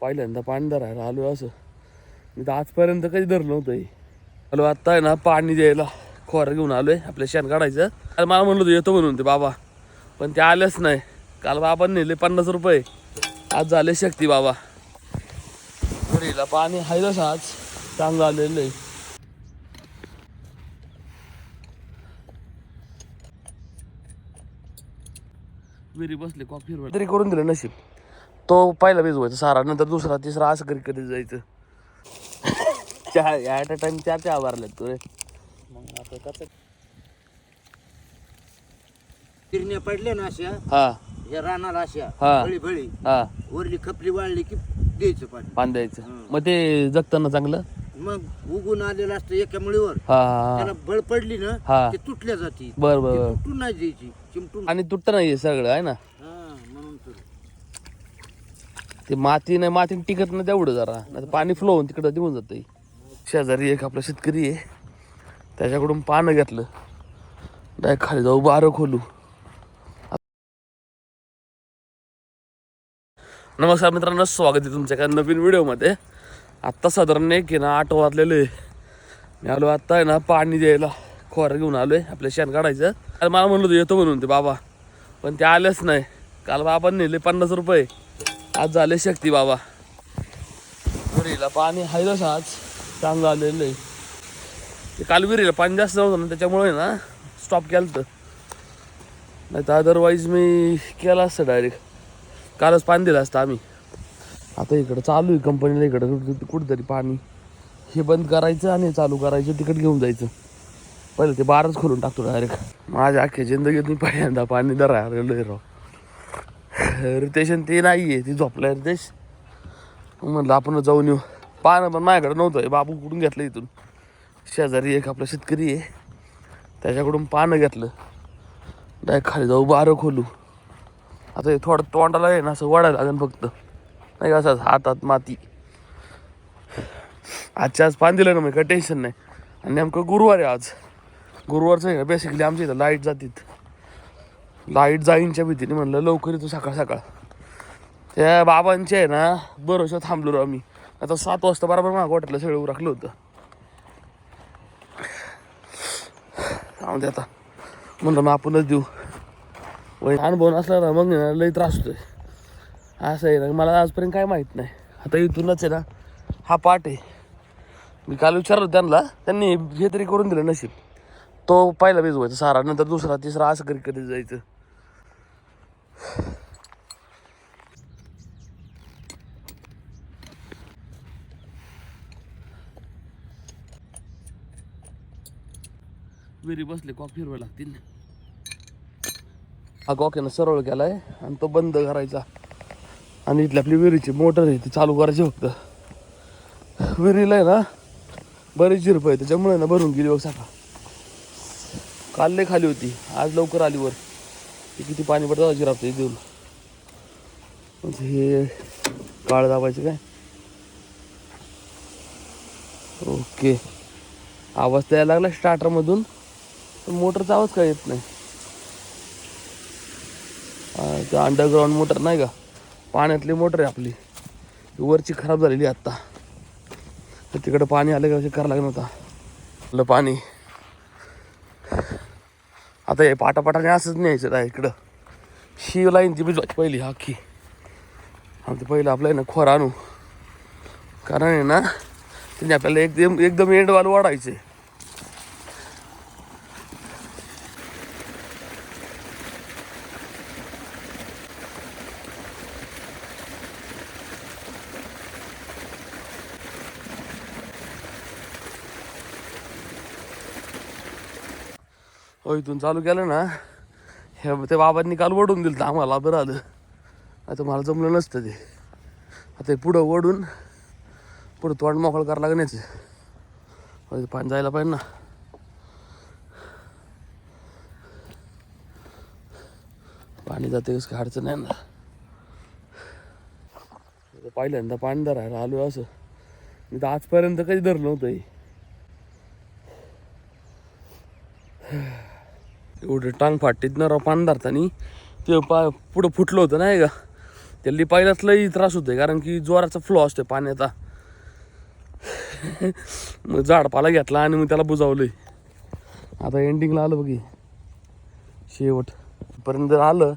पहिल्यांदा पाणी धरायला आलो असं. मी तर आजपर्यंत कधी धरलं नव्हतं हे. आलो आत्ता आहे ना पाणी द्यायला खोर घेऊन आलो आहे आपल्या शेण काढायचं. काल मला म्हणलं होतं येतो म्हणून ते बाबा. पण ते आलेच नाही. काल बाबा नेले पन्नास रुपये. आज झाले शक्ती बाबा. घरीला पाणी आहे तसं आज. चांगलं आलेलं आहे विहिरी बसले कॉफी तरी करून दिलं नशीब. तो पहिला भिजवायचा सारा नंतर दुसरा तिसरा असं कधी कधी जायचं. चहा ॲट अ टाइम चार चहा भरल्यात तू रे. मग आता कसं? किरण्या पडल्या ना अशा? हा. या रानाला अशा हा. फळी फळी हा. वरली खपली वाळली की द्यायचं पाणी. पाणी द्यायचं. मग ते जगताना चांगलं? मग उगून आलेलं असतं एका मुळीवर. हा हा त्याला बळ पडली ना हा. ते तुटल्या जाती. बर बर ते बर. तुटून नाही द्यायची चिमटून. आणि तुटत नाहीये सगळं आहे ना? ते माती नाही माती टिकत नाही तेवढं जरा. नाही पाणी फ्लो होऊन तिकडं निघून जातं शेजारी एक आपला शेतकरी आहे. त्याच्याकडून पानं घेतलं. डायरेक्ट खाली जाऊ बारं खोलू. नमस्कार मित्रांनो स्वागत आहे तुमच्या एका नवीन व्हिडिओमध्ये. आत्ता साधारण एक आहे ना आठ वाजलेलं आहे. मी आलो आत्ता आहे ना पाणी द्यायला खोर घेऊन आलो आहे आपलं शेण काढायचं. मला म्हणलं होतं येतो म्हणून ते बाबा. पण ते आलेच नाही. काल बाबा नेले पन्नास रुपये. आज झाले शक्ती बाबा. विहिरीला पाणी आहे तसं आज. चांगलं आलेलं आहे. ते काल विहिरीला पाणी जास्त नव्हतं ना त्याच्यामुळे ना स्टॉप केलं तर नाही तर अदरवाईज मी केलं असतं डायरेक्ट कालच पाणी दिलं असतं आम्ही. आता इकडं चालू आहे कंपनीला इकडं कुठंतरी पाणी. हे बंद करायचं आणि चालू करायचं तिकट घेऊन जायचं. पहिलं ते बारच खोलून टाकतो डायरेक्ट माझ्या अख्ख्या जिंदगीत मी पहिल्यांदा पाणी दरा राव. रितेश आणि ते नाही आहे ती झोपलाय रितेश. म्हणलं आपण जाऊन येऊ. पानं पण माझ्याकडे नव्हतं हे बाबू कुठून घेतलं इथून? शेजारी एक आपला शेतकरी आहे. त्याच्याकडून पानं घेतलं. डायरेक्ट खाली जाऊ बारं खोलू. आता हे थोडं तोंडाला आहे ना असं वाढायला लागेल फक्त. नाही का असं हातात माती. आजच्या आज पान दिलं ना मग काय टेन्शन नाही. आणि नेमकं गुरुवार आहे आज. गुरुवारचं आहे बेसिकली आमच्या इथं लाइट जातीत. लाइट जाईनच्या भीतीने म्हणलं लवकर येतो सकाळ सकाळ. त्या बाबांचे आहे ना बरोबर थांबलो राव आम्ही. आता सात वाजता बरोबर माझ्या वाटलं सगळं राखलं होतं. थांब दे आता. म्हणलं मग आपणच देऊ. वय अनुभव नसला ना मग ना लई त्रास होतोय. असं आहे ना मला आजपर्यंत काय माहीत नाही. आता इथूनच आहे ना हा पाठ आहे. मी काल विचारलं त्यांना त्यांनी हे तरी करून दिलं नशीब. तो पहिला भिजवायचा सारा नंतर दुसरा तिसरा असं करी कधी जायचं. विहिरी बसले कॉक फिरवायला लागतील. हा कॉक आहे सरळ केलाय आणि तो बंद करायचा. आणि इथली आपली विहिरीची मोटर आहे ती चालू करायची फक्त. विहिरीला आहे ना बरीच झिरप आहे त्याच्यामुळे ना भरून गेली बघ साखा काल लय खाली होती आज लवकर आली वर. ती किती पाणी पडतं जिरापतं देऊन. हे काळ दाबायचं काय? ओके. आवाज द्यायला लागला स्टार्टरमधून पण मोटरचा आवाज काय येत नाही. हा, अंडरग्राऊंड मोटर नाही का? पाण्यातली मोटर आहे आपली. वरची खराब झालेली आहे आत्ता. तर तिकडं पाणी आलं का? करायला लागलं होता आपलं पाणी. आता हे पाटापाटाने असंच न्यायचं आहे इकडं. शिव लाईन ती भिजवायची पहिली हाखी आमचं पहिलं आपलं आहे ना खोर आणू. कारण आहे ना त्यांनी आपल्याला एकदम एकदम एंडवाल वाढायचे इथून चालू केलं ना हे ते बाबांनी काल ओढून दिलं आम्हाला बरं आलं. आता मला जमलं नसतं ते. आता हे पुढं ओढून पुढं तोंड मोकळं करावं लागण्याचं. पाणी जायला पाहिजे ना. पाणी जाते कसं काय अडचण नाही ना. पहिल्यांदा पाणी धरायला आलो असं. मी तर आजपर्यंत कधी धरलं नव्हतं एवढं टांग फाटीत ना राव पान धरताना ते पा पुढं फुटलं होतं नाही का? त्या लिपायलाच लई त्रास होतोय कारण की जोराचा फ्लो असतो पाण्याचा. मग झाडपाला घेतला आणि मग त्याला बुजावलंय. आता एंडिंगला आलं बघी. शेवट. पर्यंत जर आलं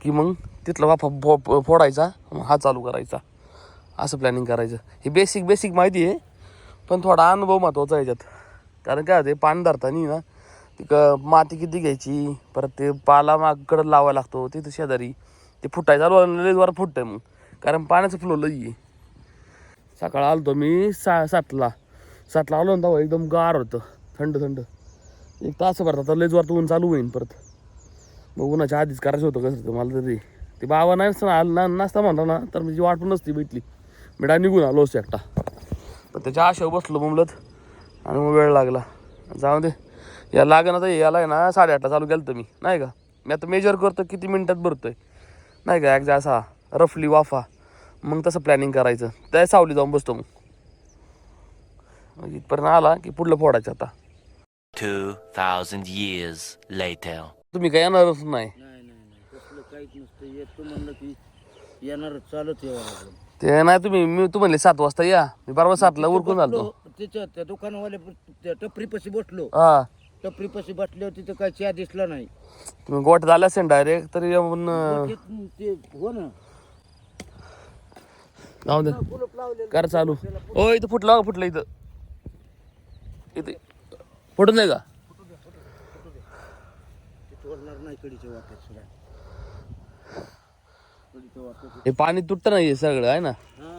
की मग तिथला वाफा फो- फोडायचा हा चालू करायचा. असं प्लॅनिंग करायचं. हे बेसिक बेसिक माहिती आहे पण थोडा अनुभव महत्त्वाचा आहे याच्यात. कारण काय होते पाणी धरताना ना तिकं माती किती घ्यायची? परत ते पाला मागकडं लावायला लागतो तिथं शेजारी. ते फुटायचं चालू लई वर फुटतंय मग. कारण पाण्याचं फ्लो लई आहे. सकाळ आलतो मी सा सातला. सातला आलो ना तेव्हा एकदम गार होतं. थंड थंड. एक तास भरता तर लईच वरतं ऊन चालू होईन परत. मग उन्हाच्या आधीच करायचं होतं कसं होतं मला तरी. ते बाबा नाही नसताना ना नसता म्हणता ना तर म्हणजे वाट पण नसती भेटली. मी निघून आलो असते एकटा. पण त्याच्या आशेवर बसलो मुमलत आणि मग वेळ लागला. जाऊ दे. या लागण आता याला आहे ना साडेआठला चालू केलं मी नाही का? मी आता मेजर करतो किती मिनिटात भरतोय? नाही का एकदा असा रफली वाफा. मग तसं प्लॅनिंग करायचं. त्या सावली जाऊन बसतो मग. इथपर्यंत आला की पुढलं फोडायचं आता. 2,000 years later. तुम्ही काय येणारच नाही. नाही नाही नाही. तसलं काहीच नसतं. येतो म्हणलं की येणार चालत यावं लागलं ते नाही तुम्ही मी तू म्हणले सात वाजता या. मी बरोबर सातला उरकून बसलो, तिथं त्या दुकानवाल्या त्या टपरीपाशी बसलो. हा. टपरीपाशी बसल्यावर तिथं काय चहा दिसला नाही. तुम्ही गोट झाला असेल डायरेक्ट तरी येऊन अं, ते- ते हो ना. जाऊ दे. कुलूप लावलेलं कर चालू. ओ इथं फुटलं बघा, फुटलं इथं. इथे. फुटून नाही का? ते तोडणार नाही कडीच्या वाट्यात सुद्धा. कडीच्या वाट्यात हे पाणी तुटतं नाही हे सगळं आहे ना? हा.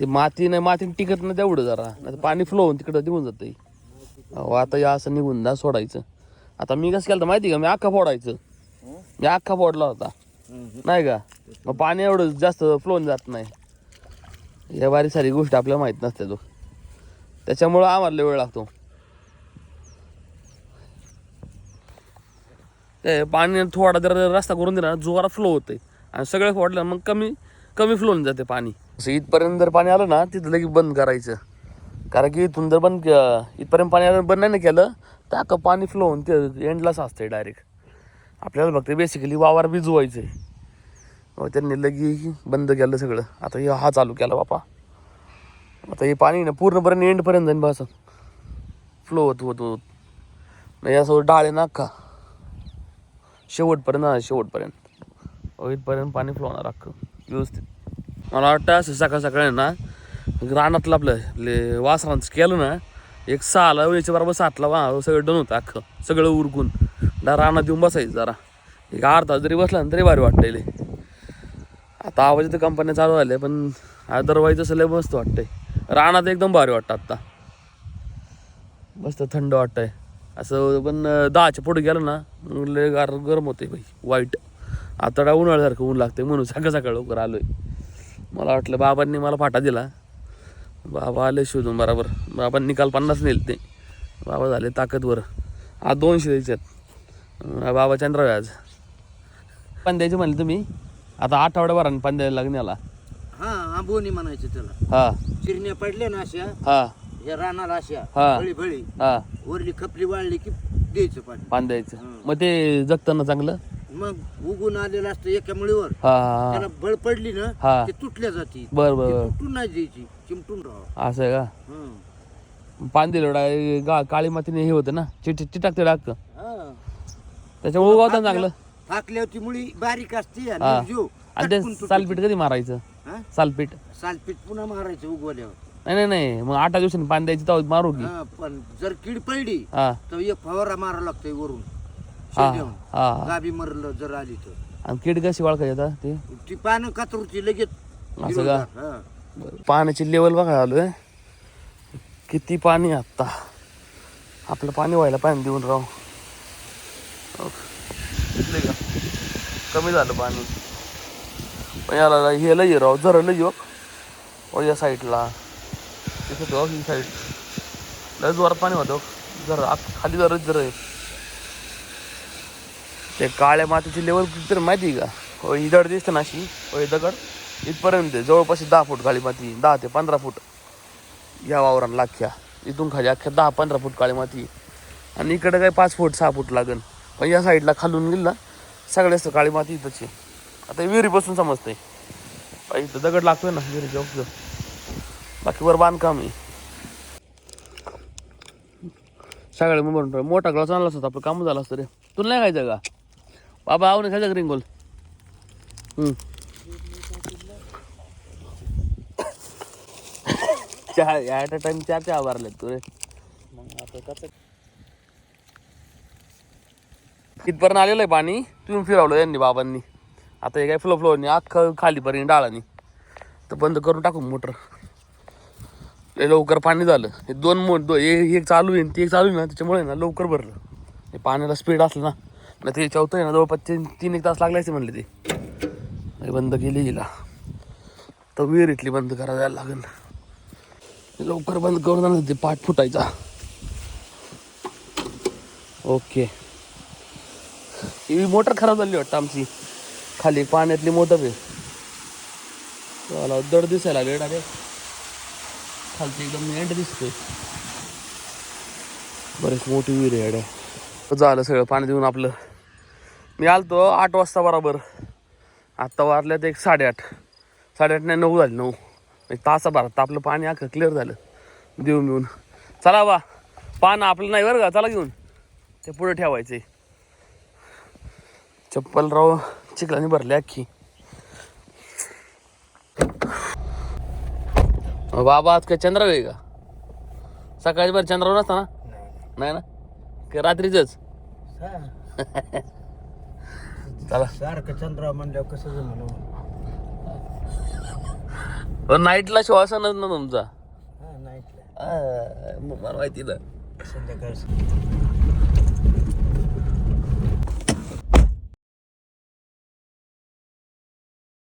ते माती नाही मातीने टिकत नाही तेवढं जरा. नाही पाणी फ्लो होऊन तिकडं निघून जातं अहो आता या असं निघून जा सोडायचं. आता मी कसं केलं माहिती का? मी अख्खा फोडायचं मी अख्खा फोडला होता. नाही का? मग पाणी एवढं जास्त फ्लोन जात नाही. या बारीक सारी गोष्ट आपल्याला माहीत नसते तो. त्याच्यामुळं आम्हाला वेळ लागतो. ते पाणी थोडा जर रस्ता करून दिला ना जोरात फ्लो होते आणि सगळं फोडलं मग कमी कमी फ्लो होऊन जाते पाणी. असं इथपर्यंत जर पाणी आलं ना तिथं लगेच बंद करायचं. कारण की इथून जर बंद के- इथपर्यंत पाणी आलं बंद नाही ना केलं तर अख्खं पाणी फ्लो होऊन ते एंडलाच असतंय डायरेक्ट आपल्याला फक्त बेसिकली वावर भिजवायचं आहे मग त्यांनी लगी बंद केलं सगळं. आता हे हा चालू केला बापा. आता हे पाणी ना पूर्णपर्यंत एंडपर्यंत जाईन बस फ्लो होत होत होत. नाही असं डाळे ना अख्खा. शेवटपर्यंत शेवटपर्यंत. इथपर्यंत पाणी फ्लो होणार अख्खं. व्यवस्थित. मला वाटतं असं सकाळ सकाळी ना रानातलं आपलं ले वासरांचं केलं ना एक सहाला वेळेच्या बरोबर सातला वा सगळं डन होतं अख्खं सगळं उरकून. डा रानात येऊन बसायचं जरा. एक अर्धा तास जरी बसला ना तरी भारी वाटतंय आता आवाज तर कंपन्या चालू झाल्या पण अदरवाईज असं लय मस्त वाटतंय. रानात एकदम भारी वाटतं आत्ता. मस्त थंड वाटतंय. असं पण दहाच्या पुढे गेलं ना लय गार गरम होते भाई वाईट. आता उन्हाळ्यासारखं ऊन लागते म्हणून सकाळ सकाळ लवकर आलोय. मला वाटलं बाबांनी मला फाटा दिला. बाबा आले शोधून बरोबर. बाबांनी काल पन्नास नेल ते. बाबा झाले ताकदवर. आज दोनशे द्यायच्यात बाबा चंद्राव आहे आज. पण द्यायचे म्हणले तुम्ही. आता आठवड्याभराने पण द्यायला लागण्याला हा आंबोनी म्हणायचं त्याला. हा. चिरण्या पडल्या ना अशा? हा. या रानाला अशा. हा. हा. वरली खपली वाळली की द्यायचं पाणी. पान द्यायचं. मग ते जगतं ना चांगलं? मग उगून आलेलं असतं एका मुळीवर. हा हा त्याला बळ पडली ना. ते तुटल्या जाती. बर बर तुटून नाही द्यायची चिमटून राहा असं आहे का? हं. पान दिलं डाय- गा काळी मातीने हे होतं ना? चिट चिटाकते डाक. हा. त्याच्यामुळे उगवतं चांगलं फाकल्यावर ती मुळी बारीक असते आणि हा. निर्जीव आणि टटकून ते तुटते. सालपीठ कधी मारायचं? हा? सालपीठ. सालपीठ पुन्हा मारायचं उगवल्यावर. नाही नाही नाही. मग आठ दिवसांनी पान द्यायची तेव्हा मारू की. हा, पण जर कीड पडली हा. तर एक फवारा मारा लागतोय वरून. हा शेंड्याहून. हा. गाबी मरलं जर आली तर. आणि कीड कशी ओळखायची आता ते? ती पानं कातरूची लगेच. असं का? हिरवगार, हा. पाण्याची लेवल बघा आलोय किती पाणी आत्ता आपलं पाणी व्हायला पाणी देऊन हो. का? कमी झालं पाणी. पण याला हे लई राव जरा लई हो. ओ या साईडला तिथे तो ही साईड लय जोरात पाणी होतं जरा आत खाली जरा जरा आहे. ते काळ्या मातीची लेवल किती माहिती आहे का? हो दिसतं ना अशी. होय दगड. इथपर्यंत जवळपास दहा फूट काळी माती दहा ते पंधरा फूट या वावरांना अख्ख्या इथून खाली अख्ख्या दहा पंधरा फूट काळी माती. आणि इकडे काय पाच फूट सहा फूट लागन. पण या साईडला खालून गेलं ना सगळ्याच काळी माती इथंच. आहे आता विहिरीपासून समजतंय. इथं दगड लागतोय ना विहिरीच्या वरचं. बाकी वर बांधकाम आहे. सगळे मग मोठा ग्लास आणलाच होता आपलं काम झालं असतं रे. तुला नाही खायचं का? बाबा आवने ना खायचा रिंगोल हम्म. चहा ॲट अ टाइम चार चहा भरले तू रे. मग आता कसं इथपर्यंत आलेलं आहे पाणी तुम्ही फिरवलं यांनी बाबांनी. आता हे काय फ्लो फ्लोनी अख्खं खालीपर्यंत डाळानी. तर बंद करून टाकू मोटर. लय लवकर पाणी झालं. हे दोन मो दो एक चालू आहे ते एक चालू आहे ना त्याच्यामुळे ना लवकर भरलं. हे पाण्याला स्पीड असलं ना. नाही ते चौथं आहे ना जवळपास तीन तीन एक तास लागलायचे म्हणले ते. बंद केली हिला. तर विहिरीतली बंद करायला जायला लागेल. लवकर बंद करून जाणार ते पाठ फुटायचा. ओके. ही मोटर खराब झाली वाटतं आमची. खाली पाण्यातली मोटर आहे. मला दर दिसायला लागले अरे खालची एकदम एंड दिसतोय. बरेच मोठी विहीर आहे अड्या झालं सगळं पाणी देऊन आपलं. मी आलतो आठ वाजता बरोबर. आत्ता वारल्यात एक साडेआठ. साडेआठ नाही नऊ झाले नऊ. एक तासाभरात आपलं पाणी अख्खं क्लिअर झालं. देऊन देऊन. चला बा पान आपलं नाही बरं का? चला घेऊन. ते पुढे ठेवायचे चप्पल राव चिखलाने भरले अख्खी. बाबा आज काय चंद्राव आहे का? सकाळी बरं चंद्राव नसता ना? नाही. ना? का रात्रीच चला. सारखं चंद्रा म्हणल्यावर कसं जमलं नाईटला श्वासनच ना तुमचा? हा नाईटला आ, मग मला माहिती ना संध्याकाळी